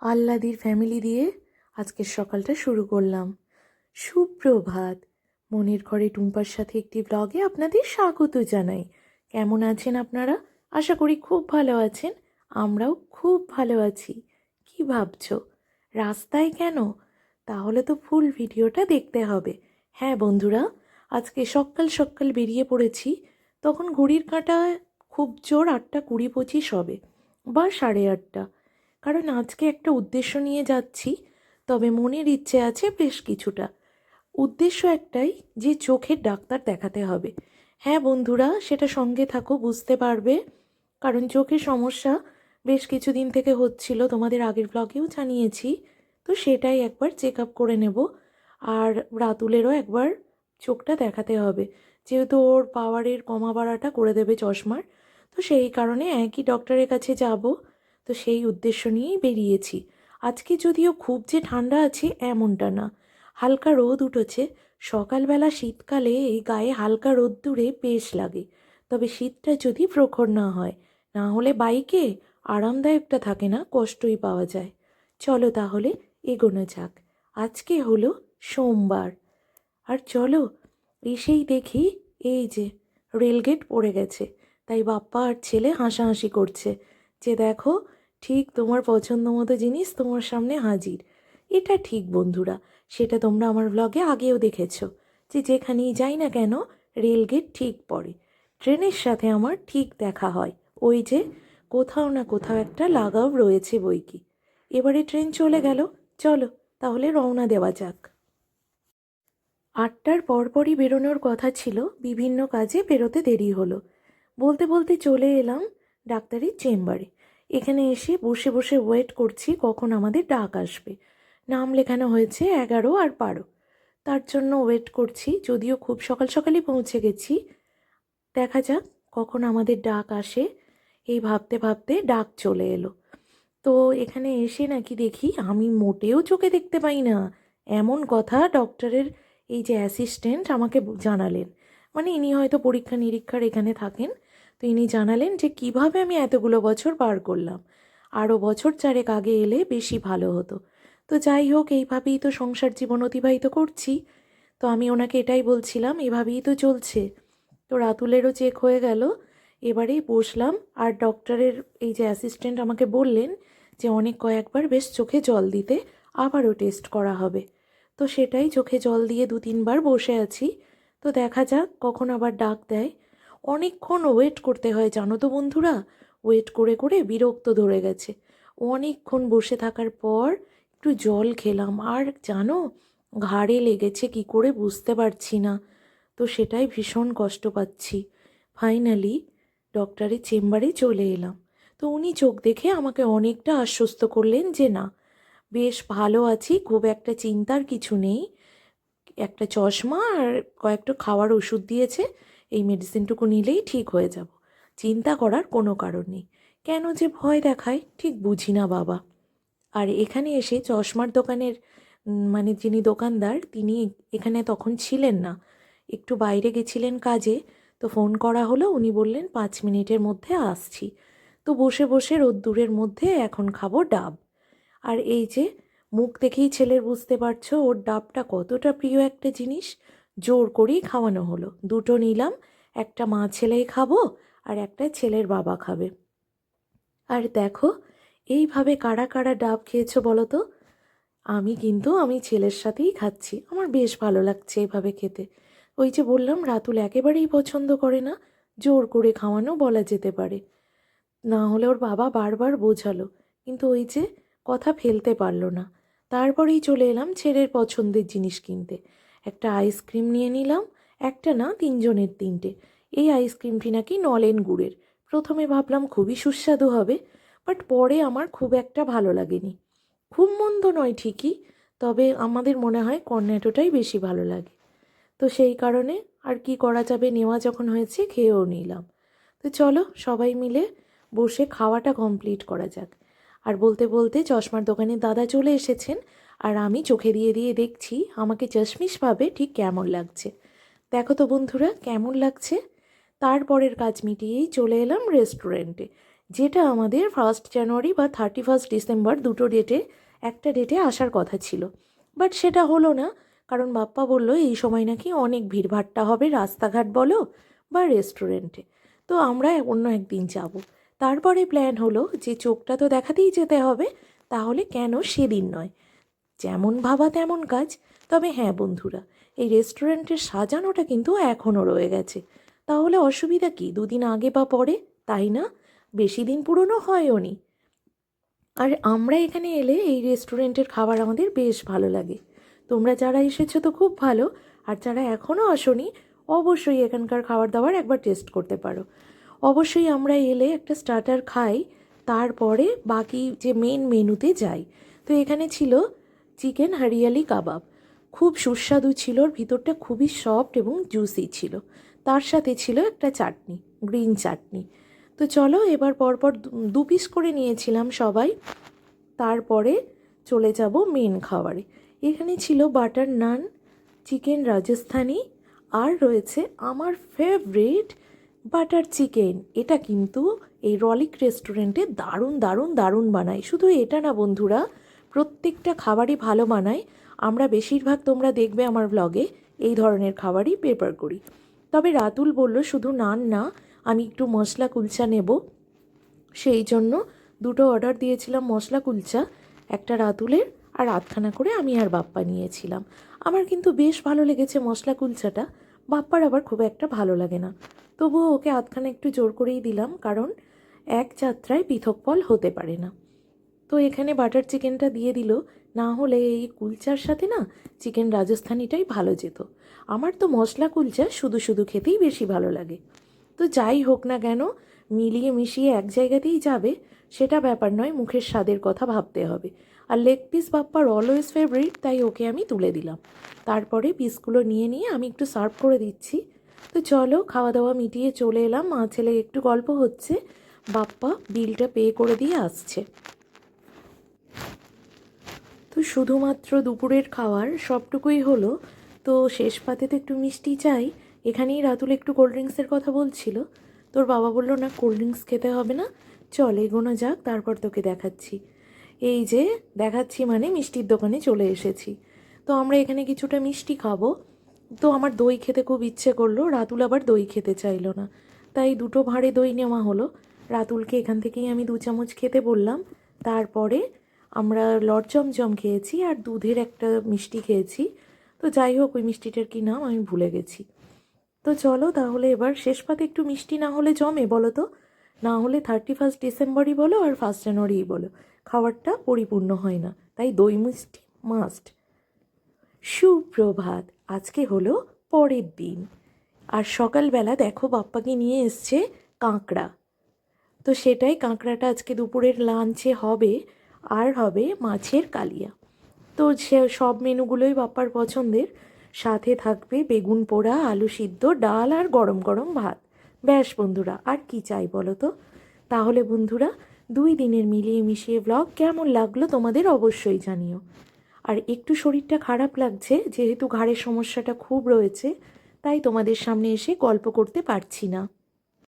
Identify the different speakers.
Speaker 1: আল্লাদির family দিয়ে আজকের সকালটা শুরু করলাম। সুপ্রভাত। মনের ঘরে টুম্পার সাথে একটি ব্লগে আপনাদের স্বাগত জানাই। কেমন আছেন আপনারা? আশা করি খুব ভালো আছেন। আমরাও খুব ভালো আছি। কি ভাবছ? রাস্তায় কেন? তাহলে তো ফুল ভিডিওটা দেখতে হবে। হ্যাঁ বন্ধুরা, আজকে সকাল সকাল বেরিয়ে পড়েছি। তখন ঘড়ির কাঁটা খুব জোর আটটা কুড়ি পঁচিশ হবে বা সাড়ে আটটা। কারণ আজকে একটা উদ্দেশ্য নিয়ে যাচ্ছি, তবে মনের ইচ্ছে আছে বেশ কিছুটা। উদ্দেশ্য একটাই যে চোখের ডাক্তার দেখাতে হবে। হ্যাঁ বন্ধুরা, সেটা সঙ্গে থাকো, বুঝতে পারবে। কারণ চোখের সমস্যা বেশ কিছুদিন থেকে হচ্ছিল, তোমাদের আগের ব্লগেও জানিয়েছি। তো সেটাই একবার চেক আপ করে নেব। আর রাতুলেরও একবার চোখটা দেখাতে হবে। যেহেতু ওর পাওয়ারের কমা বাড়াটা করে দেবে চশমার, তো সেই কারণে একই ডক্টরের কাছে যাব। তো সেই উদ্দেশ্য নিয়েই বেরিয়েছি। আজকে যদিও খুব যে ঠান্ডা আছে, এমনটা না। হালকা রোদ উঠেছে। সকালবেলা শীতকালে এই গায়ে হালকা রোদ্দুরে বেশ লাগে। তবে শীতটা যদি প্রখর না হয়, না হলে বাইকে আরামদায়কটা থাকে না, কষ্টই পাওয়া যায়। চলো তাহলে এগোনো যাক। আজকে হলো সোমবার। আর চলো, এসেই দেখি এই যে রেলগেট পড়ে গেছে। তাই বাপ্পা আর ছেলে হাসাহাসি করছে যে দেখো ঠিক তোমার পছন্দ মতো জিনিস তোমার সামনে হাজির। এটা ঠিক বন্ধুরা, সেটা তোমরা আমার ব্লগে আগেও দেখেছ যে যেখানেই যাই না কেন রেলগেট ঠিক পড়ে। ট্রেনের সাথে আমার ঠিক দেখা হয়, ওই যে কোথাও না কোথাও একটা লাগাও রয়েছে বই কি এবারে ট্রেন চলে গেল, চলো তাহলে রওনা দেওয়া যাক। আটটার পরপরই বেরোনোর কথা ছিল, বিভিন্ন কাজে বেরোতে দেরি হলো। বলতে বলতে চলে এলাম ডাক্তারের চেম্বারে। এখানে এসে বসে বসে ওয়েট করছি কখন আমাদের ডাক আসবে। নাম লেখানো হয়েছে এগারো আর বারো। তার জন্য ওয়েট করছি, যদিও খুব সকাল সকালই পৌঁছে গেছি। দেখা যাক কখন আমাদের ডাক আসে। এই ভাবতে ভাবতে ডাক চলে এলো। তো এখানে এসে নাকি দেখি আমি মোটেও চোখে দেখতে পাই না। এমন কথা ডক্টরের এই যে অ্যাসিস্ট্যান্ট আমাকে জানালেন। মানে ইনি হয়তো পরীক্ষা নিরীক্ষার এখানে থাকেন। তো ইনি জানালেন যে কীভাবে আমি এতগুলো বছর পার করলাম। আরও বছর চারেক আগে এলে বেশি ভালো হতো। তো যাই হোক, এইভাবেই তো সংসার জীবন অতিবাহিত করছি। তো আমি ওনাকে এটাই বলছিলাম, এভাবেই তো চলছে। তো রাতুলেরও চেক হয়ে গেল। এবারেই বসলাম আর ডক্টরের এই যে অ্যাসিস্ট্যান্ট আমাকে বললেন যে অনেক কয়েকবার বেশ চোখে জল দিতে আবারও টেস্ট করা হবে। তো সেটাই চোখে জল দিয়ে দু তিনবার বসে আছি। তো দেখা যাক, কখন আবার ডাক দেয়। অনেকক্ষণ ওয়েট করতে হয়, জানো তো বন্ধুরা? ওয়েট করে করে বিরক্ত ধরে গেছে। অনেকক্ষণ বসে থাকার পর একটু জল খেলাম। আর জানো, ঘাড়ে লেগেছে, কি করে বুঝতে পারছি না। তো সেটাই ভীষণ কষ্ট পাচ্ছি। ফাইনালি ডক্টরের চেম্বারে চলে এলাম। তো উনি চোখ দেখে আমাকে অনেকটা আশ্বস্ত করলেন যে, না, বেশ ভালো আছি, খুব একটা চিন্তার কিছু নেই। একটা চশমা আর কয়েকটা খাওয়ার ওষুধ দিয়েছে। এই মেডিসিনটুকু নিলেই ঠিক হয়ে যাব। চিন্তা করার কোনো কারণ নেই। কেন যে ভয় দেখায়, ঠিক বুঝি না বাবা। আর এখানে এসে চশমার দোকানের মানে যিনি দোকানদার, তিনি এখানে তখন ছিলেন না। একটু বাইরে গেছিলেন কাজে, তো ফোন করা হলো, উনি বললেন, পাঁচ মিনিটের মধ্যে আসছি। তো বসে বসে রোদ্দুরের মধ্যে এখন খাব ডাব। আর এই যে, মুখ দেখেই ছেলের বুঝতে পারছ, ওর ডাবটা কতটা প্রিয় একটা জিনিস। জোর করেই খাওয়ানো হলো। দুটো নিলাম, একটা মা ছেলেই খাব আর একটা ছেলের বাবা খাবে। আর দেখো, এইভাবে কারা কারা ডাব খেয়েছো বলো তো? আমি কিন্তু আমি ছেলের সাথেই খাচ্ছি। আমার বেশ ভালো লাগছে এভাবে খেতে। ওই যে বললাম, রাতুল একেবারেই পছন্দ করে না, জোর করে খাওয়ানো বলা যেতে পারে। না হলে ওর বাবা বারবার বোঝালো, কিন্তু ওই যে কথা ফেলতে পারল না। তারপরেই চলে এলাম ছেলের পছন্দের জিনিস কিনতে। একটা আইসক্রিম নিয়ে নিলাম, একটা না তিনজনের তিনটে। এই আইসক্রিমটি নাকি নলেন গুড়ের। প্রথমে ভাবলাম খুবই সুস্বাদু হবে, বাট পরে আমার খুব একটা ভালো লাগেনি। খুব মন্দ নয় ঠিকই, তবে আমাদের মনে হয় কর্নেটোটাই বেশি ভালো লাগে। তো সেই কারণে আর কি করা যাবে নেওয়া যখন হয়েছে খেয়েও নিলাম। তো চলো সবাই মিলে বসে খাওয়াটা কমপ্লিট করা যাক। আর বলতে বলতে চশমার দোকানে দাদা চলে এসেছেন আর আমি চোখে দিয়ে দিয়ে দেখছি আমাকে চশমিশভাবে ঠিক কেমন লাগছে। দেখো তো বন্ধুরা, কেমন লাগছে? তারপরের কাজ মিটিয়েই চলে এলাম রেস্টুরেন্টে, যেটা আমাদের ফার্স্ট জানুয়ারি বা থার্টি ফার্স্ট ডিসেম্বর দুটো ডেটে একটা ডেটে আসার কথা ছিল। বাট সেটা হলো না, কারণ বাপ্পা বলল, এই সময় নাকি অনেক ভিড়ভাট্টা হবে রাস্তাঘাট বলো বা রেস্টুরেন্টে। তো আমরা অন্য একদিন যাব। তারপরে প্ল্যান হলো যে চোখটা তো দেখাতেই যেতে হবে, তাহলে কেন সেদিন নয়। যেমন ভাবা তেমন কাজ। তবে হ্যাঁ বন্ধুরা, এই রেস্টুরেন্টের সাজানোটা কিন্তু এখনও রয়ে গেছে। তাহলে অসুবিধা কি? দুদিন আগে বা পরে? তাই না? বেশি দিন পুরনো হয়ও নি। আর আমরা এখানে এলে এই রেস্টুরেন্টের খাবার আমাদের বেশ ভালো লাগে। তোমরা যারা এসেছ তো খুব ভালো, আর যারা এখনও আসোনি, অবশ্যই এখানকার খাবার দাবার একবার টেস্ট করতে পারো। অবশ্যই আমরা এলে একটা স্টার্টার খাই, তারপরে বাকি যে মেন মেনুতে যাই। তো এখানে ছিল চিকেন হরিয়ালি কাবাব। খুব সুস্বাদু ছিল, ওর ভিতরটা খুবই সফট এবং জুসি ছিল। তার সাথে ছিল একটা চাটনি, গ্রিন চাটনি। তো চলো এবার পরপর দু- পিস করে নিয়েছিলাম সবাই। তারপরে চলে যাব মেন খাবারে। এখানে ছিল বাটার নান, চিকেন রাজস্থানি আর রয়েছে আমার ফেভারিট বাটার চিকেন। এটা কিন্তু এই রলিক রেস্টুরেন্টে দারুণ দারুণ দারুণ বানায়। শুধু এটা না বন্ধুরা প্রত্যেকটা খাবারই ভালো মানায়। আমরা বেশিরভাগ তোমরা দেখবে আমার ব্লগে এই ধরনের খাবারই প্রেফার করি। তবে রাতুল বলল, শুধু নান না, আমি একটু মশলা কুলচা নেব। সেই জন্য দুটো অর্ডার দিয়েছিলাম মশলা কুলচা, একটা রাতুলের আর আধখানা করে আমি আর বাপ্পা নিয়েছিলাম। আমার কিন্তু বেশ ভালো লেগেছে মশলা কুলচাটা। বাপ্পার আবার খুব একটা ভালো লাগে না। তবুও ওকে আধখানা একটু জোর করেই দিলাম, কারণ এক যাত্রায় পৃথক ফল হতে পারে না। তো এখানে বাটার চিকেনটা দিয়ে দিল। না হলে এই কুলচার সাথে না চিকেন রাজস্থানিটাই ভালো যেত। আমার তো মশলা কুলচা শুধু শুধু খেতেই বেশি ভালো লাগে। তো যাই হোক না কেন, মিলিয়ে মিশিয়ে এক জায়গাতেই যাবে, সেটা ব্যাপার নয়, মুখের স্বাদের কথা ভাবতে হবে। আর লেগ পিস বাপ্পার অলওয়েজ ফেভারিট তাই ওকে আমি তুলে দিলাম। তারপরে পিসগুলো নিয়ে নিয়ে আমি একটু সার্ভ করে দিচ্ছি। তো চলো খাওয়া দাওয়া মিটিয়ে চলে এলাম। মা ছেলে একটু গল্প হচ্ছে। বাপ্পা বিলটা পে করে দিয়ে আসছে। তো শুধুমাত্র দুপুরের খাওয়ার সবটুকুই হলো। তো শেষ পাতে তো একটু মিষ্টি চাই। এখানেই রাতুল একটু কোল্ড ড্রিঙ্কসের কথা বলছিল। তোর বাবা বলল, না কোল্ড ড্রিঙ্কস খেতে হবে না। চল, এগোনো যাক, তারপর তোকে দেখাচ্ছি। এই যে, দেখাচ্ছি মানে মিষ্টির দোকানে চলে এসেছি। তো আমরা এখানে কিছুটা মিষ্টি খাব। তো আমার দই খেতে খুব ইচ্ছে করল, রাতুল আবার দই খেতে চাইলো না। তাই দুটো ভাঁড়ে দই নেওয়া হলো। রাতুলকে এখান থেকেই আমি দু চামচ খেতে বললাম। তারপরে আমরা লট চমচম খেয়েছি আর দুধের একটা মিষ্টি খেয়েছি। তো যাই হোক, ওই মিষ্টিটার কি নাম আমি ভুলে গেছি। তো চলো তাহলে এবার শেষ পাতে একটু মিষ্টি না হলে জমে বলো তো? না হলে থার্টি ফার্স্ট ডিসেম্বরই বলো আর ফার্স্ট জানুয়ারিই বলো। খাবারটা পরিপূর্ণ হয় না, তাই দই মিষ্টি মাস্ট সুপ্রভাত, আজকে হলো পরের দিন। আর সকালবেলা দেখো বাপ্পাকে নিয়ে এসছে কাঁকড়া। তো সেটাই কাঁকড়াটা আজকে দুপুরের লাঞ্চে হবে। আর হবে মাছের কালিয়া। তো সে সব মেনুগুলোই বাপ্পার পছন্দের। সাথে থাকবে বেগুন পোড়া, আলু সিদ্ধ, ডাল আর গরম গরম ভাত। ব্যাস বন্ধুরা, আর কি চাই বলো তো? তাহলে বন্ধুরা, দুই দিনের মিলিয়ে মিশিয়ে ব্লগ কেমন লাগল তোমাদের অবশ্যই জানিও। আর একটু শরীরটা খারাপ লাগছে, যেহেতু ঘাড়ের সমস্যাটা খুব রয়েছে, তাই তোমাদের সামনে এসে গল্প করতে পারছি না।